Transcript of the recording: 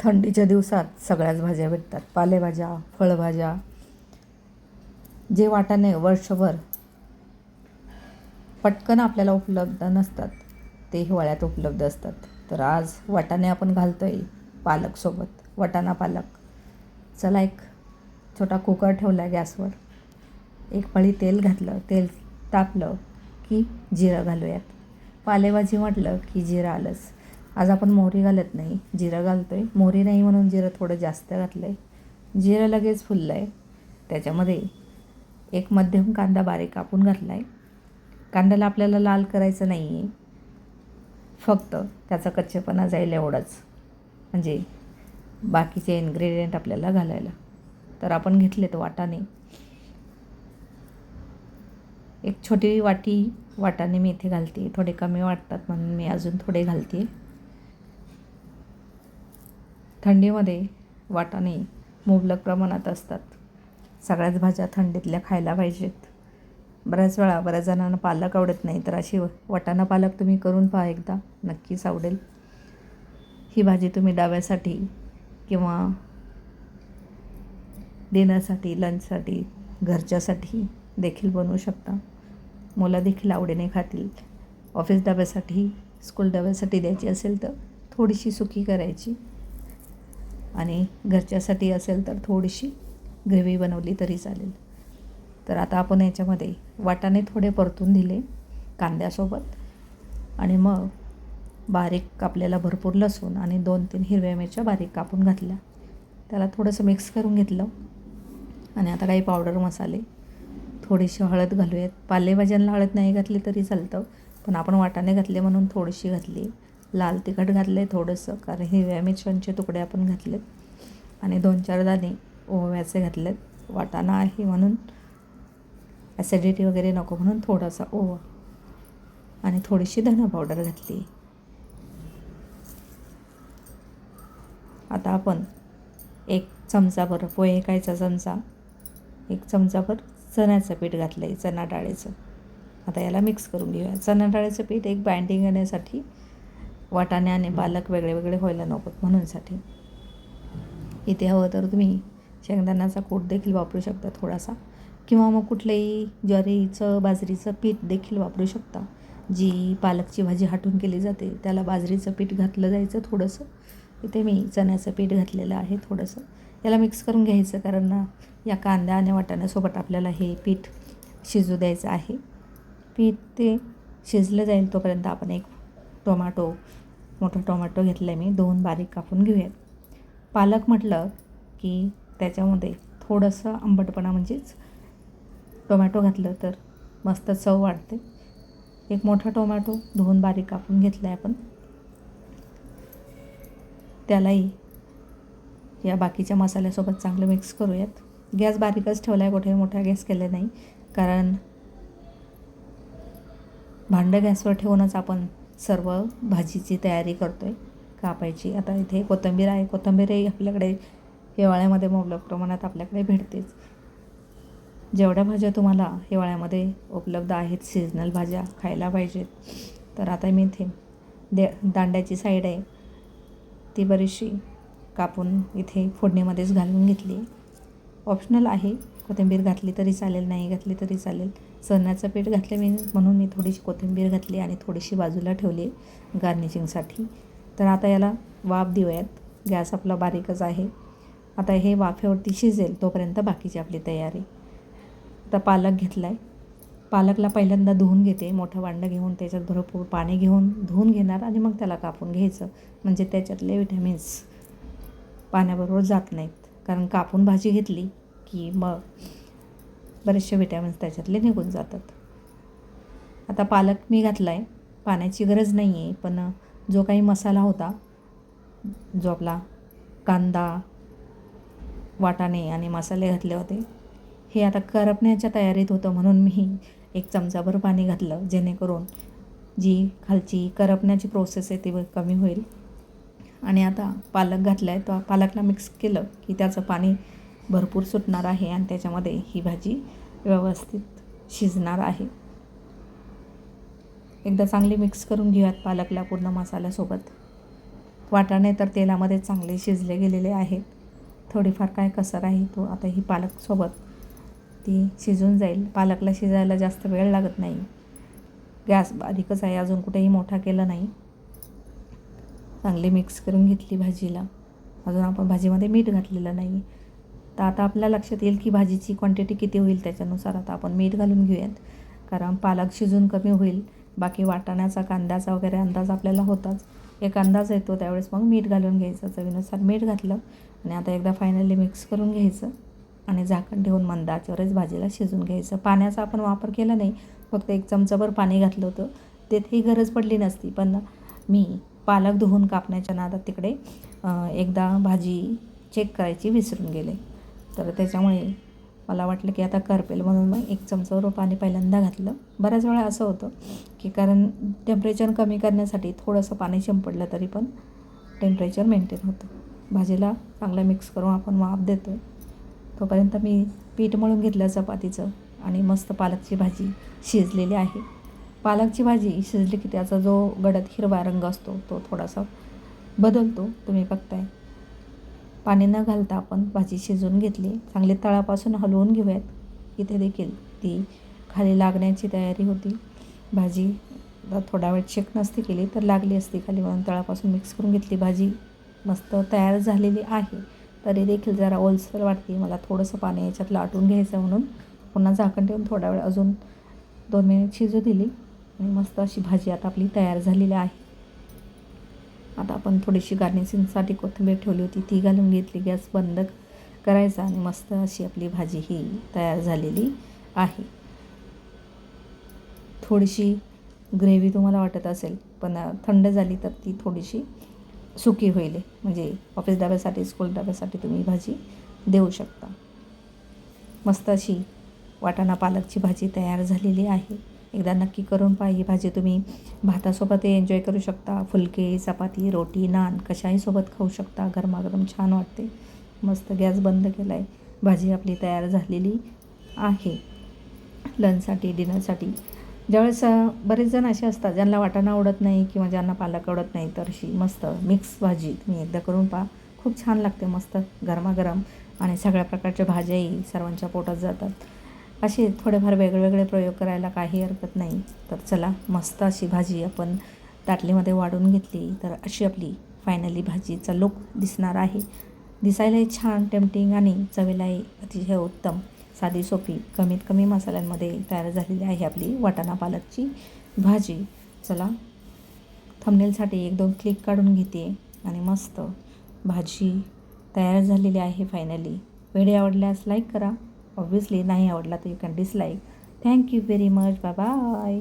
थंडीच्या दिवसात सगळ्याच भाज्या भेटतात. पालेभाज्या फळभाज्या जे वाटाणे वर्षभर पटकन आपल्याला उपलब्ध नसतात ते हिवाळ्यात उपलब्ध असतात. तर आज वाटाणे आपण घालतो आहे पालकसोबत वाटाणा पालक. चला एक छोटा कुकर ठेवला आहे गॅसवर. एक पळी तेल घातलं. तेल तापलं की जिरं घालूयात. पालेभाजी म्हटलं की जिरं आलंच. आज आपण मोहरी घालत नाही जिरं घालतो आहे मोहरी नाही म्हणून जिरं थोडं जास्त घातलं आहे जिरं लगेच फुललं आहे त्याच्यामध्ये एक मध्यम कांदा बारीक कापून घातला आहे कांद्याला आपल्याला लाल करायचं नाही आहे फक्त त्याचा कच्चेपणा जाईल एवढंच. म्हणजे बाकीचे इन्ग्रेडियंट आपल्याला घालायला. तर आपण घेतलेत वाटाणे. एक छोटी वाटी वाटाणे मी इथे घालते. थोडे कमी वाटतात म्हणून मी अजून थोडे घालते. थंडीमध्ये वाटाणे मुबलक प्रमाणात असतात. सगळ्याच भाज्या थंडीतल्या खायला पाहिजेत. बऱ्याच वेळा बऱ्याच जणांना पालक आवडत नाही तर अशी वाटाणा पालक तुम्ही करून पहा एकदा नक्कीच आवडेल. ही भाजी तुम्ही डाव्यासाठी किंवा डिनरसाठी लंचसाठी घरच्यासाठी देखील बनवू शकता. मुलं देखील आवडीने खातील. ऑफिस डब्यासाठी स्कूल डब्यासाठी द्यायची असेल तर थोडीशी सुकी करायची. आणि घरच्यासाठी असेल तर थोडीशी ग्रेव्ही बनवली तरी चालेल. तर आता आपण याच्यामध्ये वाटाणे थोडे परतून दिले कांद्यासोबत. आणि मग बारीक कापलेला भरपूर लसूण आणि दोन तीन हिरव्या मिरच्या बारीक कापून घातल्या. त्याला थोडंसं मिक्स करून घेतलं. आणि आता काही पावडर मसाले. थोडीशी हळद घालूयात. पालेभाज्यांना हळद नाही घातली तरी चालतं. पण आपण वाटाणे घातले म्हणून थोडीशी घातली. लाल तिखट घातलं आहे थोडंसं कारण हिरव्या मिरच्यांचे तुकडे आपण घातलेत. आणि दोन चार दाणे ओव्याचे घातलेत. वाटाणा आहे म्हणून ॲसिडिटी वगैरे नको म्हणून थोडासा ओवा. आणि थोडीशी धना पावडर घातली. आता आपण एक चमचाभर पोहे खायचा चमचा एक चमचाभर चण्याचं पीठ घातलं आहे चणा डाळीचं. आता याला मिक्स करून घेऊया. चणा डाळीचं पीठ एक बाइंडिंग येण्यासाठी वाटाणे आणि पालक वेगळे वेगळे व्हायला नकोत म्हणूनसाठी. इथे हवं तर तुम्ही शेंगदाण्याचा कूट देखील वापरू शकता थोडासा. किंवा मग कुठलंही ज्वारीचं बाजरीचं पीठ देखील वापरू शकता. जी पालकची भाजी हाटून केली जाते त्याला बाजरीचं पीठ घातलं जायचं थोडंसं. इथे मी चण्याचं पीठ घातलेलं आहे थोडंसं. याला मिक्स करून घ्यायचं कारण या कांद्या आणि वाटाण्यासोबत आपल्याला हे पीठ शिजू द्यायचं आहे. पीठ ते शिजलं जाईल तोपर्यंत आपण एक टोमॅटो मोठा टोमॅटो घेतला आहे मी दोन बारीक कापून घेऊयात. पालक म्हटलं की त्याच्यामध्ये थोडंसं आंबटपणा म्हणजेच टोमॅटो घातलं तर मस्त चव वाढते. एक मोठा टोमॅटो धुवून बारीक कापून घेतला आहे आपण. त्यालाही या बाकीच्या मसाल्यासोबत चांगलं मिक्स करूयात. गॅस बारीकच ठेवला आहे कुठे मोठा गॅस केला नाही. कारण भांडं गॅसवर ठेवूनच आपण सर्व भाजीची तयारी करतो आहे कापायची. आता इथे कोथिंबीर आहे. कोथिंबीरही आपल्याकडे हिवाळ्यामध्ये मुबलक प्रमाणात आपल्याकडे भेटतेच. जेवढ्या भाज्या तुम्हाला हिवाळ्यामध्ये उपलब्ध आहेत सीजनल भाज्या खायला पाहिजेत तर आता मी इथे दे दांड्याची साईड आहे. ती बरीचशी कापून इथे फोडणीमध्येच घालून घेतली. ऑप्शनल आहे कोथिंबीर घातली तरी चालेल नाही घातली तरी चालेल. चण्याचं पीठ घातले मी म्हणून मी थोडीशी कोथिंबीर घातली आणि थोडीशी बाजूला ठेवली गार्निशिंगसाठी तर आता याला वाफ देऊयात. गॅस आपला बारीकच आहे. आता हे वाफेवरती शिजेल तोपर्यंत बाकीची आपली तयारी. आता पालक घेतला आहे पालकला पहिल्यांदा धुवून घेते. मोठं वांडं घेऊन त्याच्यात भरपूर पाणी घेऊन धुवून घेणार आणि मग त्याला कापून घ्यायचं. म्हणजे त्याच्यातले विटॅमिन्स पाण्याबरोबर जात नाहीत. कारण कापून भाजी घेतली की मग बरेचसे विटॅमिन्स त्याच्यातले निघून जातात. आता पालक मी घातला आहे पाण्याची गरज नाही आहे पण जो काही मसाला होता जो आपला कांदा वाटाणे आणि मसाले घातले होते हे आता करपण्याच्या तयारीत होतं म्हणून मी एक चमचाभर पाणी घातलं जेणेकरून जी खालची करपण्याची प्रोसेस आहे ती कमी होईल. आणि आता पालक घातला आहे तो पालकला मिक्स केलं की त्याचं पाणी भरपूर सुटणार आहे आणि त्याच्यामध्ये ही भाजी व्यवस्थित शिजणार आहे. एकदा चांगली मिक्स करून घेऊयात पालकला पूर्ण मसाल्यासोबत. वाटाणे तर तेलामध्ये चांगले शिजले गेलेले आहेत. थोडीफार काय कसर आहे तो आता ही पालकसोबत. ती शिजून जाईल. पालकला शिजायला जास्त वेळ लागत नाही. गॅस बारीकच आहे. अजून कुठेही मोठा केला नाही. चांगली मिक्स करून घेतली भाजीला. अजून आपण भाजीमध्ये मीठ घातलेलं नाही. तर आता आपल्या लक्षात येईल की भाजीची क्वांटिटी किती होईल त्याच्यानुसार आता आपण मीठ घालून घेऊयात. कारण पालक शिजून कमी होईल बाकी वाटाण्याचा कांद्याचा वगैरे अंदाज आपल्याला होताच. एक अंदाज येतो त्यावेळेस मग मीठ घालून घ्यायचं. चवीनुसार मीठ घातलं आणि आता एकदा फायनली मिक्स करून घ्यायचं आणि झाकण ठेवून मंद आचेवरच भाजीला शिजून घ्यायचं. पाण्याचा आपण वापर केला नाही फक्त एक चमचाभर पाणी घातलं होतं. तेथेही गरज पडली नसती पण मी पालक धुवून कापण्याच्या नादात तिकडे एकदा भाजी चेक करायची विसरून गेले. तर त्याच्यामुळे मला वाटलं की आता करपेल म्हणून मग एक चमचावर पाणी पहिल्यांदा घातलं. बऱ्याच वेळा असं होतं की कारण टेम्परेचर कमी करण्यासाठी थोडंसं पाणी शिंपडलं तरी पण टेम्परेचर मेंटेन होतं. भाजीला चांगलं मिक्स करून आपण वाफ देतो तोपर्यंत मी पीठ मळून घेतलं चपातीचं आणि मस्त पालकची भाजी शिजलेली आहे. पालकची भाजी शिजली की त्याचा जो गडद हिरवा रंग असतो तो थोडासा बदलतो. तुम्ही बघताय. पाणी न घालता आपण भाजी शिजवून घेतली. चांगली तळापासून हलवून घेऊयात. इथे देखील ती खाली लागण्याची तयारी होती. भाजी थोडा वेळ चेक नसती केली तर लागली असती खाली. म्हणून तळापासून मिक्स करून घेतली. भाजी मस्त तयार झालेली आहे. तरी देखील जरा ओलसर वाटते. मला थोडंसं पाणी याच्यात लाटून घ्यायचं म्हणून पुन्हा झाकण ठेवून थोडा वेळ अजून दोन मिनिट शिजू दिली. आणि मस्त अशी भाजी आता आपली तयार झालेली आहे. आता आपण थोडीशी गार्निशिंगसाठी कोथिंबीर ठेवली होती ती घालून घेतली. गॅस बंद करायचा आणि मस्त अशी आपली भाजी ही तयार झालेली आहे. थोडीशी ग्रेव्ही तुम्हाला वाटत असेल पण थंड झाली तर ती थोडीशी सुकी होईल. म्हणजे ऑफिस डब्यासाठी स्कूल डब्यासाठी तुम्ही भाजी देऊ शकता. मस्त अशी वाटाणा पालकची भाजी तयार झालेली आहे. एकदा नक्की करून पहा ही भाजी तुम्ही भातासोबत एन्जॉय करू शकता. फुलके चपाती रोटी नान कशाही सोबत खाऊ शकता. गरमागरम छान वाटते. मस्त गॅस बंद केला आहे भाजी आपली तयार झालेली आहे. लंचसाठी डिनरसाठी ज्यावेळेस बरेच जण असे असतात ज्यांना वाटाणा आवडत नाही किंवा ज्यांना पालक आवडत नाही तर अशी मस्त मिक्स भाजी तुम्ही एकदा करून पहा. खूप छान लागते मस्त गरमागरम. आणि सगळ्या प्रकारच्या भाज्याही सर्वांच्या पोटात जातात. असे थोडेफार वेगवेगळे प्रयोग करायला काही हरकत नाही. तर चला मस्त अशी भाजी आपण ताटलीमध्ये वाढून घेतली. तर अशी आपली फायनली भाजीचा लुक दिसणार आहे. दिसायलाही छान टेम्पटिंग आणि चवीलाही अतिशय उत्तम साधी सोपी कमीत कमी मसाल्यांमध्ये तयार झालेली आहे आपली वाटाणा पालकची भाजी. चला थंबनेलसाठी एक दोन क्लिक काढून घेते आणि मस्त भाजी तयार झालेली आहे फायनली व्हिडिओ आवडल्यास लाईक करा. ऑब्विसली नाही आवडला तर you can dislike thank you very much bye bye